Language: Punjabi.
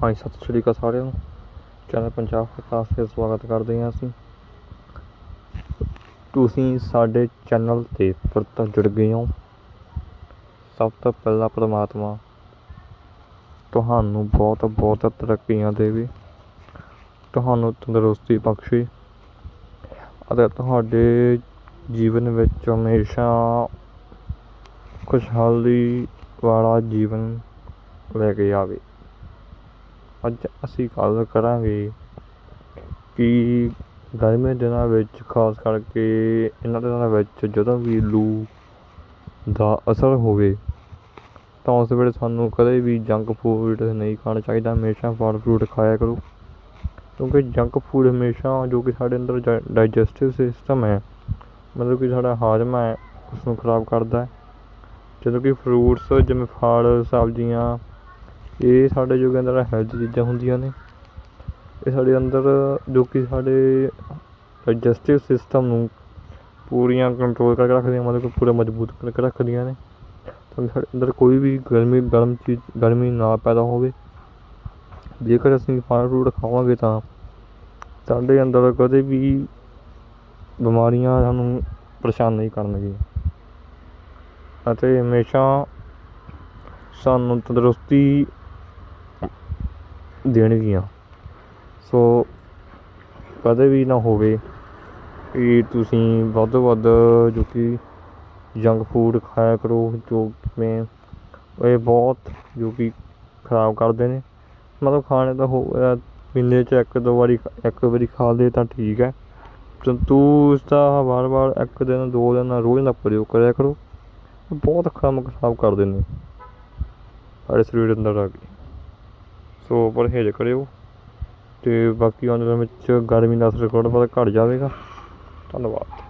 ਹਾਂਜੀ, ਸਤਿ ਸ਼੍ਰੀ ਅਕਾਲ ਸਾਰਿਆਂ ਨੂੰ। ਚੈਨਲ ਪੰਜਾਬ ਵਿਕਾਸ ਤੇ ਸਵਾਗਤ ਕਰਦੇ ਹਾਂ ਅਸੀਂ। ਤੁਸੀਂ ਸਾਡੇ ਚੈਨਲ ਤੇ ਫਿਰ ਜੁੜ ਗਏ ਹੋ। ਸਭ ਤੋਂ ਪਹਿਲਾਂ ਪ੍ਰਮਾਤਮਾ ਤੁਹਾਨੂੰ ਬਹੁਤ ਬਹੁਤ ਤਰੱਕੀਆਂ ਦੇਵੇ। ਤੁਹਾਨੂੰ ਤੰਦਰੁਸਤੀ ਬਖਸ਼ੇ ਅਤੇ ਤੁਹਾਡੇ ਜੀਵਨ ਵਿੱਚ ਹਮੇਸ਼ਾ ਖੁਸ਼ਹਾਲੀ ਵਾਲਾ ਜੀਵਨ ਲੈ ਕੇ ਆਵੇ। ਅੱਜ ਅਸੀਂ ਗੱਲ ਕਰਾਂਗੇ ਕਿ ਗਰਮੀ ਦੇ ਦਿਨਾਂ ਵਿੱਚ, ਖਾਸ ਕਰਕੇ ਇਹਨਾਂ ਦਿਨਾਂ ਵਿੱਚ ਜਦੋਂ ਵੀ ਲੂ ਦਾ ਅਸਰ ਹੋਵੇ, ਤਾਂ ਉਸ ਵੇਲੇ ਸਾਨੂੰ ਕਦੇ ਵੀ ਜੰਕ ਫੂਡ ਨਹੀਂ ਖਾਣਾ ਚਾਹੀਦਾ। ਹਮੇਸ਼ਾ ਫਲ ਫਰੂਟ ਖਾਇਆ ਕਰੋ, ਕਿਉਂਕਿ ਜੰਕ ਫੂਡ ਹਮੇਸ਼ਾ ਜੋ ਕਿ ਸਾਡੇ ਅੰਦਰ ਡਾਈਜੈਸਟਿਵ ਸਿਸਟਮ ਹੈ, ਮਤਲਬ ਕਿ ਸਾਡਾ ਹਾਜ਼ਮਾ ਹੈ ਉਸ ਨੂੰ ਖਰਾਬ ਕਰਦਾ ਹੈ। ਜਦੋਂ ਕਿ ਫਰੂਟਸ ਜਿਵੇਂ ਫਲ, ਸਬਜ਼ੀਆਂ ਇਹ ਸਾਡੇ ਜੋ ਕਿ ਅੰਦਰ ਹੈਲਥ ਚੀਜ਼ਾਂ ਹੁੰਦੀਆਂ ਨੇ। ਇਹ ਸਾਡੇ ਅੰਦਰ ਜੋ ਕਿ ਸਾਡੇ ਡਾਇਜੈਸਟਿਵ ਸਿਸਟਮ ਨੂੰ ਪੂਰੀਆਂ ਕੰਟਰੋਲ ਕਰਕੇ ਰੱਖਦੀਆਂ, ਮਤਲਬ ਕਿ ਪੂਰਾ ਮਜ਼ਬੂਤ ਕਰਕੇ ਰੱਖਦੀਆਂ ਨੇ। ਤਾਂ ਕਿ ਸਾਡੇ ਅੰਦਰ ਕੋਈ ਵੀ ਗਰਮੀ, ਗਰਮ ਚੀਜ਼, ਗਰਮੀ ਨਾ ਪੈਦਾ ਹੋਵੇ। ਜੇਕਰ ਅਸੀਂ ਫਲ ਫਰੂਟ ਖਾਵਾਂਗੇ ਤਾਂ ਸਾਡੇ ਅੰਦਰ ਕਦੇ ਵੀ ਬਿਮਾਰੀਆਂ ਸਾਨੂੰ ਪਰੇਸ਼ਾਨ ਨਹੀਂ ਕਰਨਗੀਆਂ। ਅਤੇ ਹਮੇਸ਼ਾ ਸਾਨੂੰ ਤੰਦਰੁਸਤੀ ਦੇਣਗੀਆਂ ਸੋ ਕਦੇ ਵੀ ਨਾ ਹੋਵੇ ਕਿ ਤੁਸੀਂ ਵੱਧ ਤੋਂ ਵੱਧ ਜੋ ਕਿ ਜੰਕ ਫੂਡ ਖਾਇਆ ਕਰੋ, ਜੋ ਕਿਵੇਂ ਇਹ ਬਹੁਤ ਜੋ ਕਿ ਖਰਾਬ ਕਰਦੇ ਨੇ। ਮਤਲਬ ਖਾਣੇ ਦਾ ਹੋ ਮਹੀਨੇ 'ਚ ਇੱਕ ਦੋ ਵਾਰੀ ਇੱਕ ਵਾਰੀ ਖਾ ਲਏ ਤਾਂ ਠੀਕ ਹੈ। ਪਰੰਤੂ ਇਸਦਾ ਵਾਰ ਵਾਰ ਇੱਕ ਦਿਨ, ਦੋ ਦਿਨ ਰੋਜ਼ ਨਾ ਪ੍ਰਯੋਗ ਕਰਿਆ ਕਰੋ। ਬਹੁਤ ਕੰਮ ਖਰਾਬ ਕਰਦੇ ਨੇ। ਸਾਡੇ ਸਰੀਰ ਅੰਦਰ ਆ ਕੇ ਸੋ ਪਰਹੇਜ਼ ਕਰਿਓ। ਅਤੇ ਬਾਕੀ ਆਉਣ ਦਿਨਾਂ ਵਿੱਚ ਗਰਮੀ ਦਾ ਅਸਰ ਥੋੜ੍ਹਾ ਬਹੁਤਾ ਘੱਟ ਜਾਵੇਗਾ। ਧੰਨਵਾਦ।